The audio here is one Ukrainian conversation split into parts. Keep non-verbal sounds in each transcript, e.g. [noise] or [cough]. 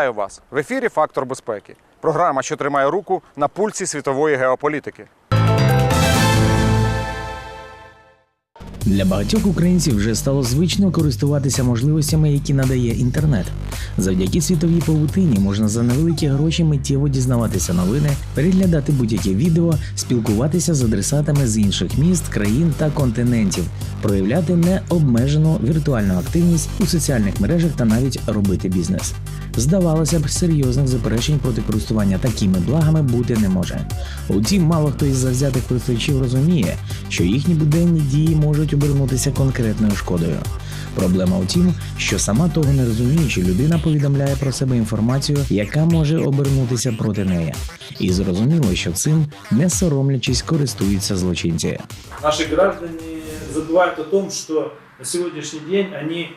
Вітаю вас! В ефірі Фактор безпеки. Програма, що тримає руку на пульсі світової геополітики. Для багатьох українців вже стало звично користуватися можливостями, які надає інтернет. Завдяки світовій павутині можна за невеликі гроші миттєво дізнаватися новини, переглядати будь-яке відео, спілкуватися з адресатами з інших міст, країн та континентів, проявляти необмежену віртуальну активність у соціальних мережах та навіть робити бізнес. Здавалося б, серйозних заперечень проти користування такими благами бути не може. Утім, мало хто із завзятих користувачів розуміє, що їхні буденні дії можуть обернутися конкретною шкодою. Проблема у тім, що сама того не розуміючи, людина повідомляє про себе інформацію, яка може обернутися проти неї. І зрозуміло, що цим, не соромлячись, користуються злочинці. Наши граждане забывают о том, что на сегодняшний день они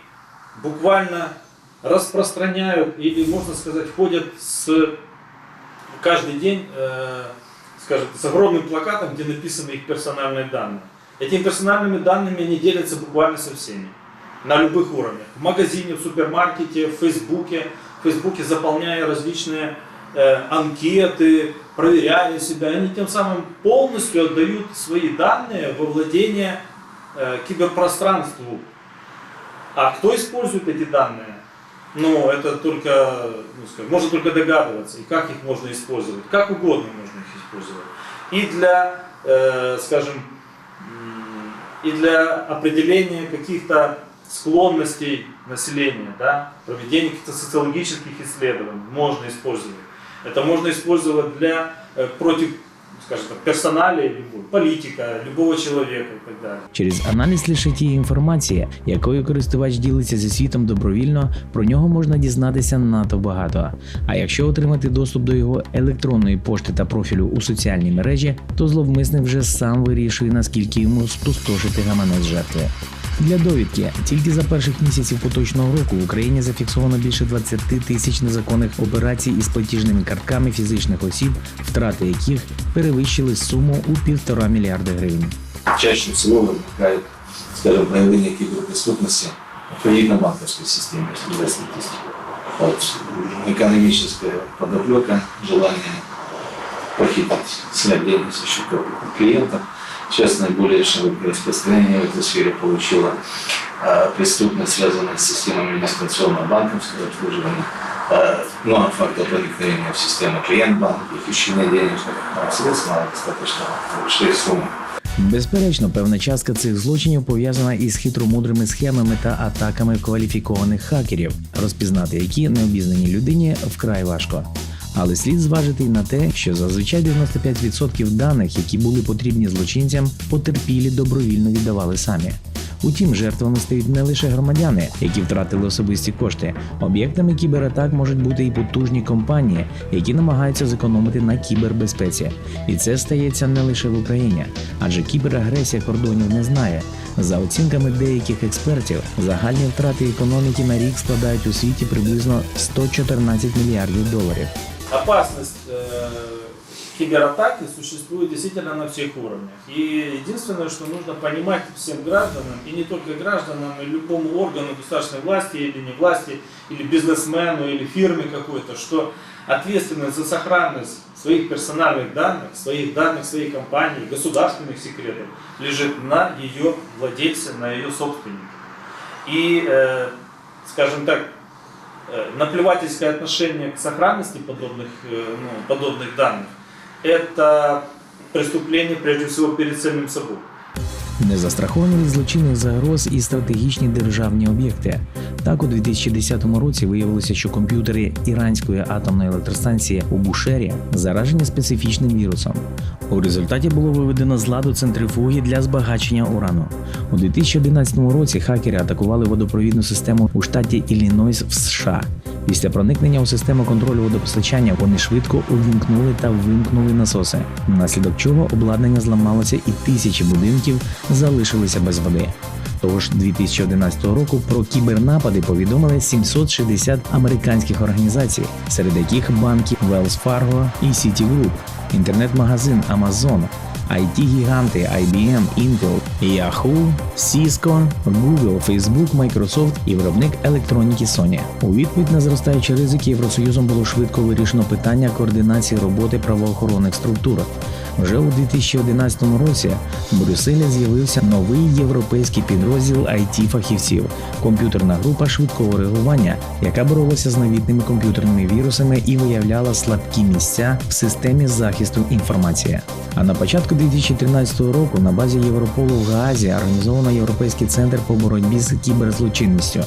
буквально распространяют или, можно сказать, ходят с каждый день, э, скажем, с огромным плакатом, где написаны их персональные данные. Этими персональными данными они делятся буквально со всеми, на любых уровнях. В магазине, в супермаркете, в Фейсбуке, в Фейсбуке заполняя различные э, анкеты, проверяя себя, они тем самым полностью отдают свои данные во владение э, киберпространству. А кто использует эти данные? Ну, это только, ну, скажем, можно только догадываться, и как их можно использовать. Как угодно можно их использовать. И для, э, скажем, и для определения каких-то склонностей населения, да, проведения каких-то социологических исследований можно использовать. Это можно использовать для, э, против, скажем так, персоналии любой, политика, любого человека и так далее. Через аналіз лише тієї інформації, якою користувач ділиться зі світом добровільно, про нього можна дізнатися надто багато. А якщо отримати доступ до його електронної пошти та профілю у соціальній мережі, то зловмисник вже сам вирішує, наскільки йому спустошити гаманець жертви. Для довідки тільки за перших місяців поточного року в Україні зафіксовано більше 20 тисяч незаконних операцій із платіжними картками фізичних осіб, втрати яких перевищили суму у півтора мільярда гривень. чаще всего возникает, скажем, проявление киберпреступности в кредитно-банковской системе, если взять статистику. Экономическая подоплека, желание похитить, снять деньги со. Сейчас наиболее широкое распространение в этой сфере получила преступность, связанная с системой администрационного банковского обслуживания. Ну, а фактор проникновения в систему клиент-банка, хищения денежных а, средств на достаточно большие. Безперечно, певна частка цих злочинів пов'язана із хитромудрими схемами та атаками кваліфікованих хакерів, розпізнати які необізнаній людині вкрай важко. Але слід зважити й на те, що зазвичай 95% даних, які були потрібні злочинцям, потерпілі добровільно віддавали самі. Утім, жертвами стають не лише громадяни, які втратили особисті кошти. Об'єктами кібератак можуть бути і потужні компанії, які намагаються зекономити на кібербезпеці. І це стається не лише в Україні, адже кіберагресія кордонів не знає. За оцінками деяких експертів, загальні втрати економіки на рік складають у світі приблизно 114 мільярдів доларів. опасность э, кибератаки существует действительно на всех уровнях. И единственное, что нужно понимать всем гражданам, и не только гражданам, и любому органу государственной власти или не власти, или бизнесмену, или фирме какой-то, что ответственность за сохранность своих персональных данных, своих данных своей компании, государственных секретов лежит на ее владельце, на ее собственнике. И, э, скажем так, э, наплевательское отношение к сохранности подобных, э, ну, подобных данных, это преступление прежде всего перед самим собой. Не застраховані від злочинних загроз і стратегічні державні об'єкти. Так, у 2010 році виявилося, що комп'ютери іранської атомної електростанції у Бушері заражені специфічним вірусом. У результаті було виведено з ладу центрифуги для збагачення урану. У 2011 році хакери атакували водопровідну систему у штаті Іллінойс в США. Після проникнення у систему контролю водопостачання вони швидко увімкнули та вимкнули насоси, внаслідок чого обладнання зламалося і тисячі будинків залишилися без води. Того ж 2011 року про кібернапади повідомили 760 американських організацій, серед яких банки Wells Fargo і Citigroup, інтернет-магазин Amazon, IT-гіганти IBM, Intel Yahoo, Cisco, Google, Facebook, Microsoft і виробник електроніки Sony. У відповідь на зростаючі ризики Євросоюзом було швидко вирішено питання координації роботи правоохоронних структур. Вже у 2011 році в Брюсселі з'явився новий європейський підрозділ it фахівців комп'ютерна група швидкого реагування, яка боролася з новітними комп'ютерними вірусами і виявляла слабкі місця в системі захисту інформації. А на початку 2013 року на базі Європолу в Гаазі організовано Європейський центр по боротьбі з кіберзлочинністю.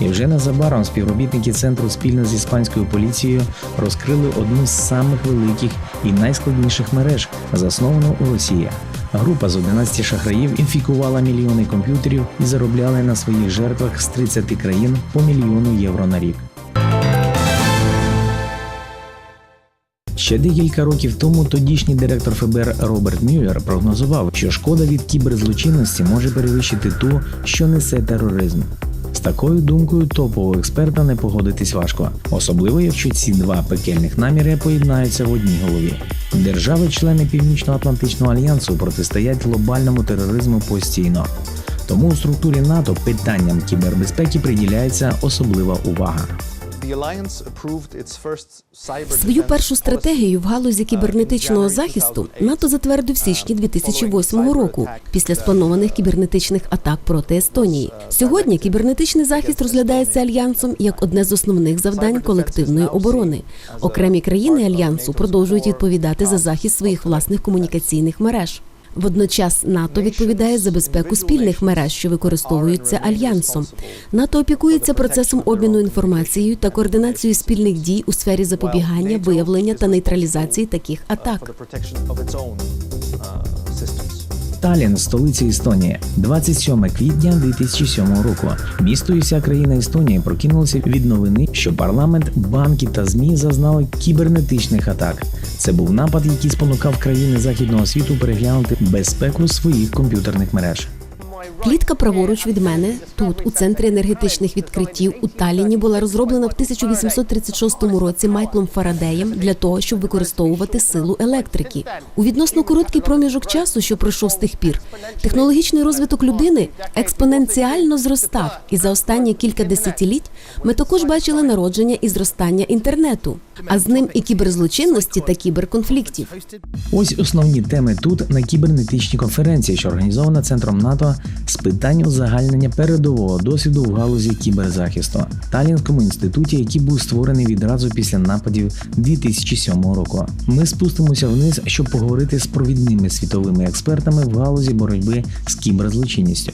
І вже незабаром співробітники центру спільно з іспанською поліцією розкрили одну з самих великих і найскладніших мереж, засновану у Росії. Група з 11 шахраїв інфікувала мільйони комп'ютерів і заробляли на своїх жертвах з 30 країн по мільйону євро на рік. Ще декілька років тому тодішній директор ФБР Роберт Мюллер прогнозував, що шкода від кіберзлочинності може перевищити ту, що несе тероризм. З такою думкою топового експерта не погодитись важко, особливо якщо ці два пекельних наміри поєднаються в одній голові. Держави-члени Північно-Атлантичного альянсу протистоять глобальному тероризму постійно. Тому у структурі НАТО питанням кібербезпеки приділяється особлива увага. Свою першу стратегію в галузі кібернетичного захисту НАТО затвердив в січні 2008 року після спланованих кібернетичних атак проти Естонії. Сьогодні кібернетичний захист розглядається альянсом як одне з основних завдань колективної оборони. Окремі країни альянсу продовжують відповідати за захист своїх власних комунікаційних мереж. Водночас НАТО відповідає за безпеку спільних мереж, що використовуються альянсом. НАТО опікується процесом обміну інформацією та координацією спільних дій у сфері запобігання, виявлення та нейтралізації таких атак. Талін, столиця Естонії, 27 квітня 2007 року. Місто і вся країна Естонії прокинулися від новини, що парламент, банки та змі зазнали кібернетичних атак. Це був напад, який спонукав країни західного світу переглянути безпеку своїх комп'ютерних мереж. Клітка праворуч від мене. Тут, у центрі енергетичних відкриттів у Талліні, була розроблена в 1836 році Майклом Фарадеєм для того, щоб використовувати силу електрики. У відносно короткий проміжок часу, що пройшов з тих пір, технологічний розвиток людини експоненціально зростав, і за останні кілька десятиліть ми також бачили народження і зростання інтернету, а з ним і кіберзлочинності та кіберконфліктів. Ось основні теми тут на кібернетичній конференції, що організована центром НАТО з питань узагальнення передового досвіду в галузі кіберзахисту Талінському інституті, який був створений відразу після нападів 2007 року. Ми спустимося вниз, щоб поговорити з провідними світовими експертами в галузі боротьби з кіберзлочинністю.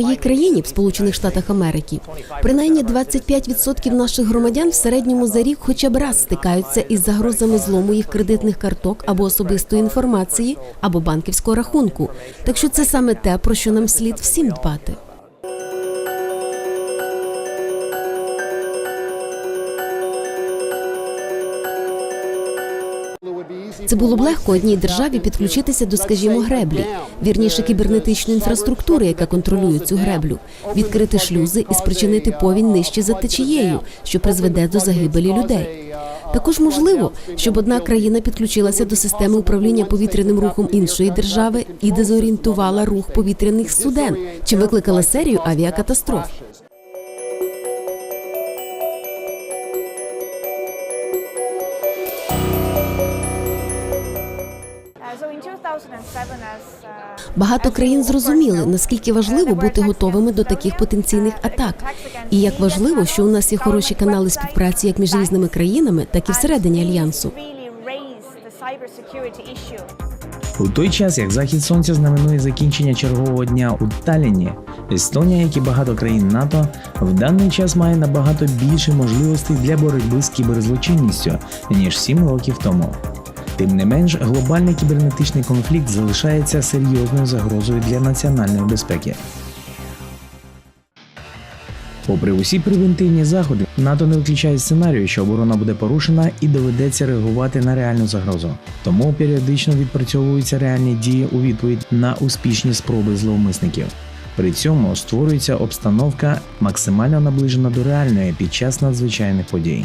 Моїй країні, в Сполучених Штатах Америки, принаймні 25% наших громадян в середньому за рік хоча б раз стикаються із загрозами злому їх кредитних карток або особистої інформації, або банківського рахунку. Так що це саме те, про що нам слід всім дбати. Це було б легко одній державі підключитися до, скажімо, греблі, вірніше кібернетичної інфраструктури, яка контролює цю греблю, відкрити шлюзи і спричинити повінь нижче за течією, що призведе до загибелі людей. Також можливо, щоб одна країна підключилася до системи управління повітряним рухом іншої держави і дезорієнтувала рух повітряних суден, чи викликала серію авіакатастроф. Багато країн зрозуміли, наскільки важливо бути готовими до таких потенційних атак, і як важливо, що у нас є хороші канали співпраці як між різними країнами, так і всередині альянсу. У той час, як захід сонця знаменує закінчення чергового дня у Талліні, Естонія, як і багато країн НАТО, в даний час має набагато більше можливостей для боротьби з кіберзлочинністю ніж 7 років тому. Тим не менш, глобальний кібернетичний конфлікт залишається серйозною загрозою для національної безпеки. Попри усі превентивні заходи, НАТО не виключає сценарію, що оборона буде порушена і доведеться реагувати на реальну загрозу. Тому періодично відпрацьовуються реальні дії у відповідь на успішні спроби зловмисників. При цьому створюється обстановка максимально наближена до реальної під час надзвичайних подій.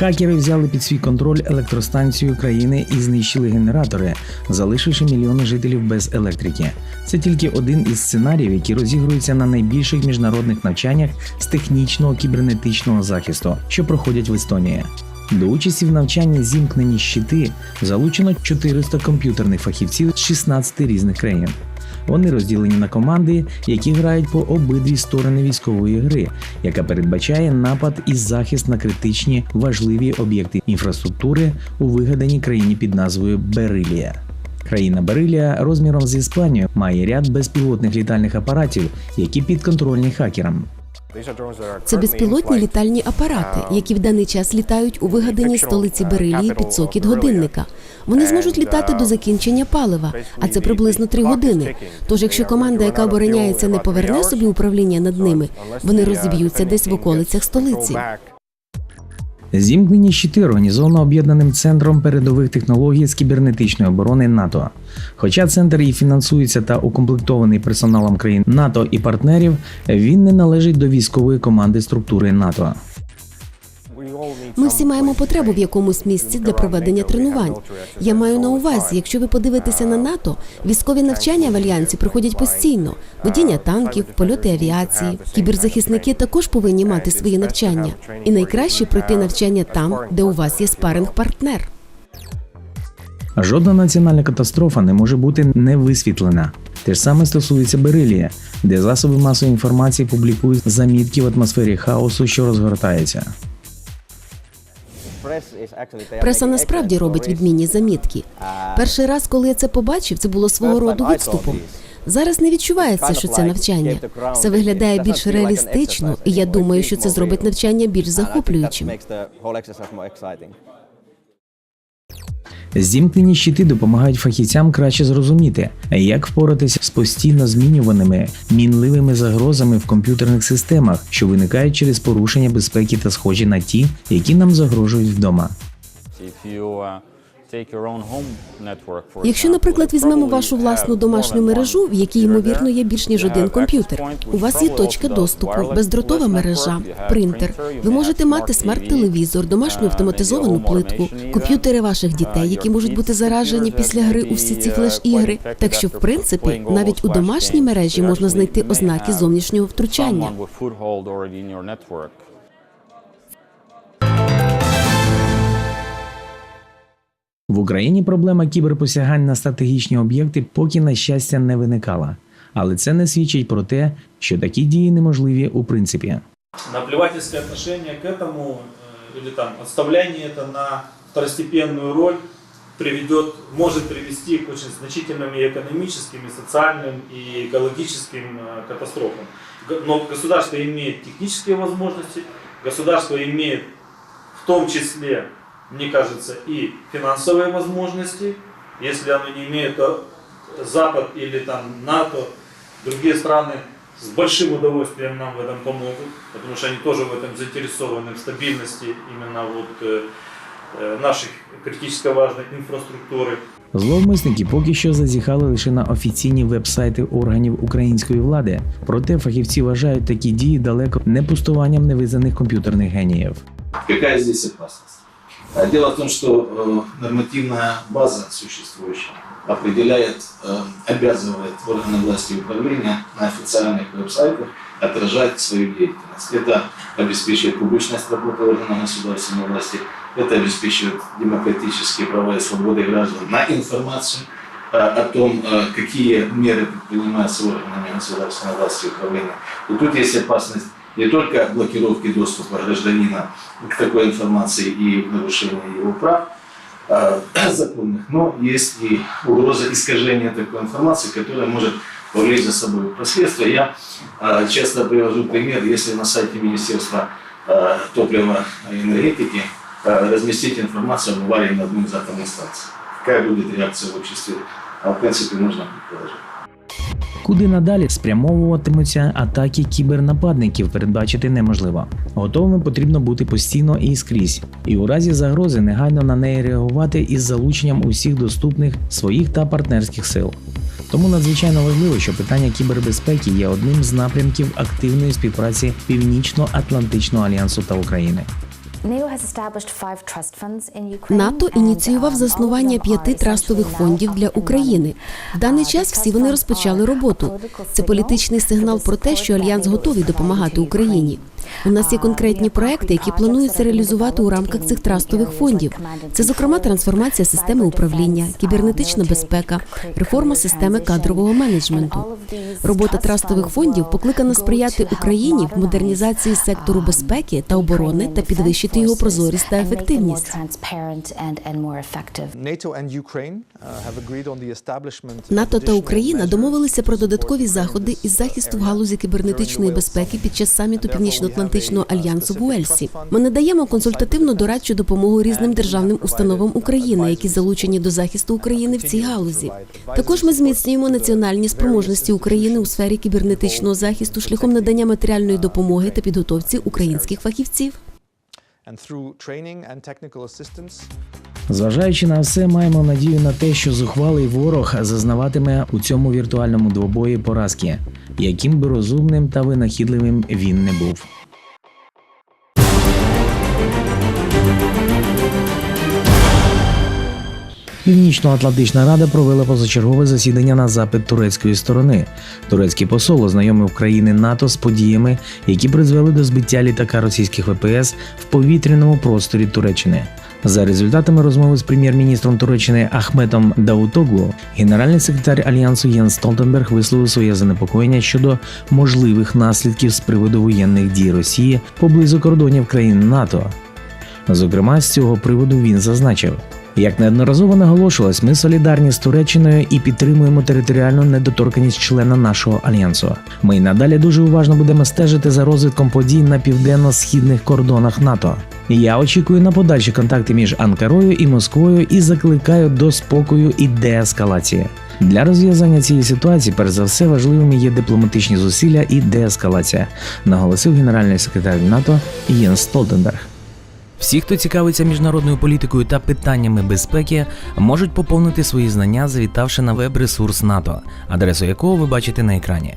Хакери взяли під свій контроль електростанцію країни і знищили генератори, залишивши мільйони жителів без електрики. Це тільки один із сценаріїв, які розігруються на найбільших міжнародних навчаннях з технічного кібернетичного захисту, що проходять в Естонії. До участі в навчанні зімкнені щити залучено 400 комп'ютерних фахівців з 16 різних країн. Вони розділені на команди, які грають по обидві сторони військової гри, яка передбачає напад і захист на критичні важливі об'єкти інфраструктури у вигаданій країні під назвою Берилія. Країна Берилія розміром з Іспанію має ряд безпілотних літальних апаратів, які підконтрольні хакерам. Це безпілотні літальні апарати, які в даний час літають у вигаданій столиці Берилії під сокіт годинника. Вони зможуть літати до закінчення палива, а це приблизно три години. Тож, якщо команда, яка обороняється, не поверне собі управління над ними, вони розіб'ються десь в околицях столиці. Зімкнені щити організовано об'єднаним центром передових технологій з кібернетичної оборони НАТО. Хоча центр і фінансується та укомплектований персоналом країн НАТО і партнерів, він не належить до військової команди структури НАТО. Ми всі маємо потребу в якомусь місці для проведення тренувань. Я маю на увазі, якщо ви подивитеся на НАТО, військові навчання в альянсі проходять постійно: водіння танків, польоти авіації. Кіберзахисники також повинні мати свої навчання. І найкраще пройти навчання там, де у вас є спаринг-партнер. Жодна національна катастрофа не може бути не висвітлена. Те ж саме стосується Берилія, де засоби масової інформації публікують замітки в атмосфері хаосу, що розгортається. Преса насправді робить відмінні замітки. Перший раз, коли я це побачив, це було свого роду відступом. Зараз не відчувається, що це навчання. Все виглядає більш реалістично, і я думаю, що це зробить навчання більш захоплюючим. Зімкнені щити допомагають фахівцям краще зрозуміти, як впоратися з постійно змінюваними мінливими загрозами в комп'ютерних системах, що виникають через порушення безпеки та схожі на ті, які нам загрожують вдома. Якщо, наприклад, візьмемо вашу власну домашню мережу, в якій ймовірно є більш ніж один комп'ютер. У вас є точка доступу, бездротова мережа, принтер. Ви можете мати смарт-телевізор, домашню автоматизовану плитку, комп'ютери ваших дітей, які можуть бути заражені після гри у всі ці флеш-ігри. Так що, в принципі, навіть у домашній мережі можна знайти ознаки зовнішнього втручання. В Україні проблема кіберпосягань на стратегічні об'єкти поки на щастя не виникала, але це не свідчить про те, що такі дії неможливі у принципі. Наплевательское отношение к этому э, или там отставляние это на второстепенную роль приведет, может привести к очень значительным и экономическим, и социальным, и экологическим э, катастрофам. Г- Но государство имеет технические возможности, государство имеет в том числе, мне кажется, и финансовые возможности. Если оно не имеет, то Запад или там НАТО, другие страны с большим удовольствием нам в этом помогут, потому что они тоже в этом заинтересованы, в стабильности именно вот э, э, наших критически важной инфраструктуры. Зловмисники поки що зазіхали лише на офіційні веб-сайти органів української влади, проте фахівці вважають такі дії далеко не пустуванням невизнаних комп'ютерних геніїв. Какая здесь опасность? А Дело в том, что э, нормативная база существующая определяет, э, обязывает органы власти и управления на официальных веб-сайтах отражать свою деятельность. Это обеспечивает публичность работы органов государственной власти, это обеспечивает демократические права и свободы граждан на информацию э, о том, какие меры предпринимаются органами государственной власти и управления. И тут есть опасность не только блокировки доступа гражданина к такой информации и нарушения его прав э, [clears throat] законных, но есть и угроза искажения такой информации, которая может повлечь за собой последствия. Я э, часто привожу пример, если на сайте Министерства э, топлива и энергетики разместить информацию об аварии на одной из атомных станций. Какая будет реакция в обществе? А, в принципе, можно предположить. Куди надалі спрямовуватимуться атаки кібернападників, передбачити неможливо. Готовими потрібно бути постійно і скрізь, і у разі загрози негайно на неї реагувати із залученням усіх доступних своїх та партнерських сил. Тому надзвичайно важливо, що питання кібербезпеки є одним з напрямків активної співпраці Північно-Атлантичного альянсу та України. НАТО ініціював заснування п'яти трастових фондів для України. В даний час всі вони розпочали роботу. Це політичний сигнал про те, що альянс готовий допомагати Україні. У нас є конкретні проекти, які плануються реалізувати у рамках цих трастових фондів. Це, зокрема, трансформація системи управління, кібернетична безпека, реформа системи кадрового менеджменту. Робота трастових фондів покликана сприяти Україні в модернізації сектору безпеки та оборони та підвищити його прозорість та ефективність. НАТО та Україна домовилися про додаткові заходи із захисту в галузі кібернетичної безпеки під час саміту Північно-Атлантичного альянсу в Уельсі. Ми надаємо консультативну дорадчу допомогу різним державним установам України, які залучені до захисту України в цій галузі. Також ми зміцнюємо національні спроможності України у сфері кібернетичного захисту шляхом надання матеріальної допомоги та підготовці українських фахівців. Зважаючи на все, маємо надію на те, що зухвалий ворог зазнаватиме у цьому віртуальному двобої поразки, яким би розумним та винахідливим він не був. Північно-Атлантична рада провела позачергове засідання на запит турецької сторони. Турецький посол ознайомив країни НАТО з подіями, які призвели до збиття літака російських ВПС в повітряному просторі Туреччини. За результатами розмови з прем'єр-міністром Туреччини Ахметом Даутоглу, генеральний секретар альянсу Єн Столтенберг висловив своє занепокоєння щодо можливих наслідків з приводу воєнних дій Росії поблизу кордонів країн НАТО. Зокрема, з цього приводу він зазначив. Як неодноразово наголошувалось, ми солідарні з Туреччиною і підтримуємо територіальну недоторканість члена нашого альянсу. Ми й надалі дуже уважно будемо стежити за розвитком подій на південно-східних кордонах НАТО. Я очікую на подальші контакти між Анкарою і Москвою і закликаю до спокою і деескалації. Для розв'язання цієї ситуації, перш за все, важливими є дипломатичні зусилля і деескалація, наголосив генеральний секретар НАТО Єнс Столтенберг. Всі, хто цікавиться міжнародною політикою та питаннями безпеки, можуть поповнити свої знання, завітавши на веб-ресурс НАТО, адресу якого ви бачите на екрані.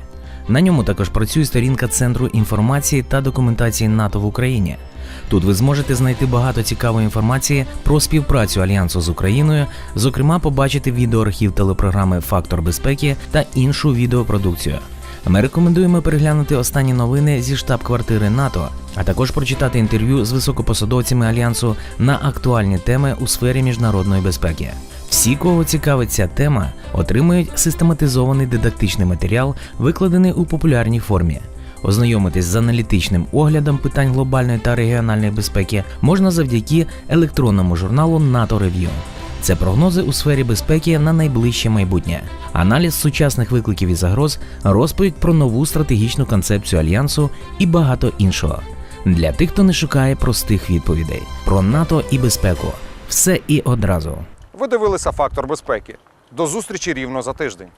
На ньому також працює сторінка Центру інформації та документації НАТО в Україні. Тут ви зможете знайти багато цікавої інформації про співпрацю альянсу з Україною, зокрема, побачити відеоархів телепрограми Фактор безпеки та іншу відеопродукцію. Ми рекомендуємо переглянути останні новини зі штаб-квартири НАТО, а також прочитати інтерв'ю з високопосадовцями альянсу на актуальні теми у сфері міжнародної безпеки. Всі, кого цікавить ця тема, отримують систематизований дидактичний матеріал, викладений у популярній формі. Ознайомитись з аналітичним оглядом питань глобальної та регіональної безпеки можна завдяки електронному журналу НАТО Review. Це прогнози у сфері безпеки на найближче майбутнє, аналіз сучасних викликів і загроз, розповідь про нову стратегічну концепцію альянсу і багато іншого. Для тих, хто не шукає простих відповідей про НАТО і безпеку. Все і одразу. Ви дивилися фактор безпеки. До зустрічі рівно за тиждень.